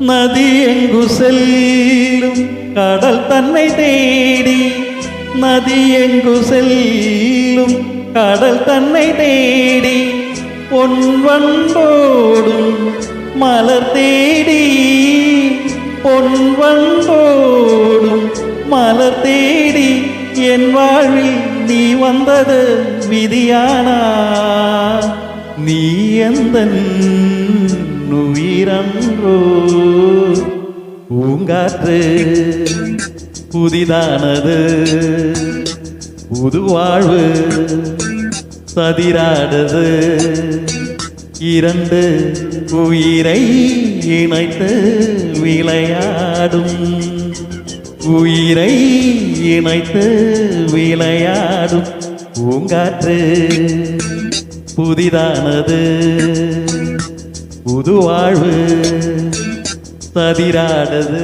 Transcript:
நதி எங்கு செல்லும்? கடல் தன்னை தேடி நதி எங்கு செல்லும்? கடல் தன்னை தேடி பொன்வண்போடும் மலர் தேடி பொன்வண்போடும் மலர் தேடி என் வாழ்வில் நீ வந்தது விதியானா? நீ எந்த உயிரன்றோ பூங்காற்று புதிதானது. புது வாழ்வு சதிராடது இரண்டு உயிரை இணைத்து விளையாடும். உயிரை இணைத்து விளையாடும். பூங்காற்று புதிதானது. புது வாழ்வு சதிராடுது